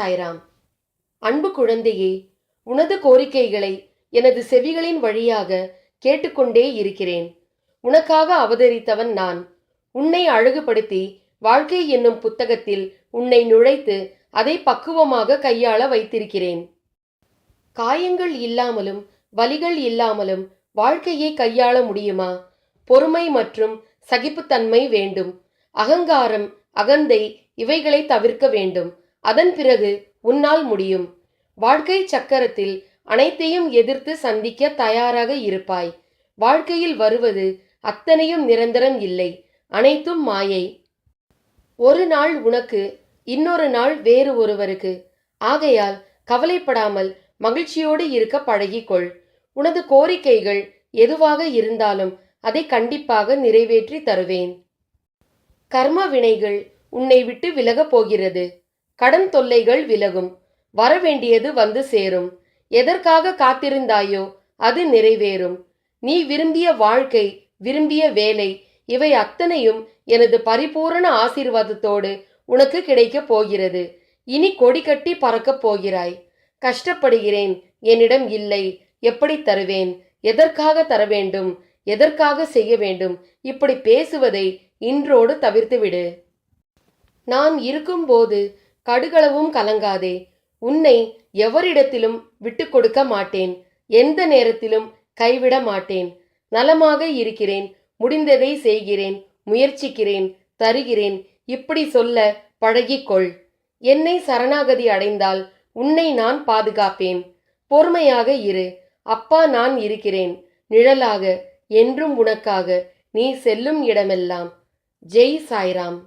சாய்ராம். அன்பு குழந்தையே உனது கோரிக்கைகளை எனது செவிகளின் வழியாக கேட்டுக்கொண்டே இருக்கிறேன். உனக்காக அவதரித்தவன் நான். உன்னை அழகுபடுத்தி வாழ்க்கை என்னும் புத்தகத்தில் உன்னை நுழைத்து அதை பக்குவமாக கையாள வைத்திருக்கிறேன். காயங்கள் இல்லாமலும் வலிகள் இல்லாமலும் வாழ்க்கையை கையாள முடியுமா? பொறுமை மற்றும் சகிப்புத்தன்மை வேண்டும். அகங்காரம் அகந்தை இவைகளை தவிர்க்க வேண்டும். அதன் பிறகு உன்னால் முடியும். வாழ்க்கை சக்கரத்தில் அனைத்தையும் எதிர்த்து சந்திக்க தயாராக இருப்பாய். வாழ்க்கையில் வருவது அத்தனையும் நிரந்தரம் இல்லை. அனைத்தும் மாயை. ஒரு நாள் உனக்கு இன்னொரு நாள் வேறு ஒருவருக்கு. ஆகையால் கவலைப்படாமல் மகிழ்ச்சியோடு இருக்க பழகிக்கொள். உனது கோரிக்கைகள் எதுவாக இருந்தாலும் அதை கண்டிப்பாக நிறைவேற்றி தருவேன். கர்ம வினைகள் உன்னை விட்டு விலகப் போகிறது. கடன் தொல்லைகள் விலகும். வரவேண்டியது வந்து சேரும். எதற்காக காத்திருந்தாயோ அது நிறைவேறும். நீ விரும்பிய வாழ்க்கை விரும்பிய வேலை இவை அத்தனையும் எனது பரிபூரண ஆசீர்வாதத்தோடு உனக்கு கிடைக்கப் போகிறது. இனி கொடி கட்டி பறக்கப் போகிறாய். கஷ்டப்படுகிறேன் என்னிடம் இல்லை. எப்படி தருவேன்? எதற்காக தர வேண்டும்? எதற்காக செய்ய வேண்டும்? இப்படி பேசுவதை இன்றோடு தவிர்த்துவிடு. நான் இருக்கும்போது கடுகளவும் கலங்காதே. உன்னை எவரிடத்திலும் விட்டு கொடுக்க மாட்டேன். எந்த நேரத்திலும் கைவிட மாட்டேன். நலமாக இருக்கிறேன். முடிந்ததை செய்கிறேன். முயற்சிக்கிறேன். தருகிறேன். இப்படி சொல்ல பழகிக்கொள். என்னை சரணாகதி அடைந்தால் உன்னை நான் பாதுகாப்பேன். பொறுமையாக இரு. அப்பா நான் இருக்கிறேன். நிழலாக என்றும் உனக்காக நீ செல்லும் இடமெல்லாம். ஜெய் சாய்ராம்.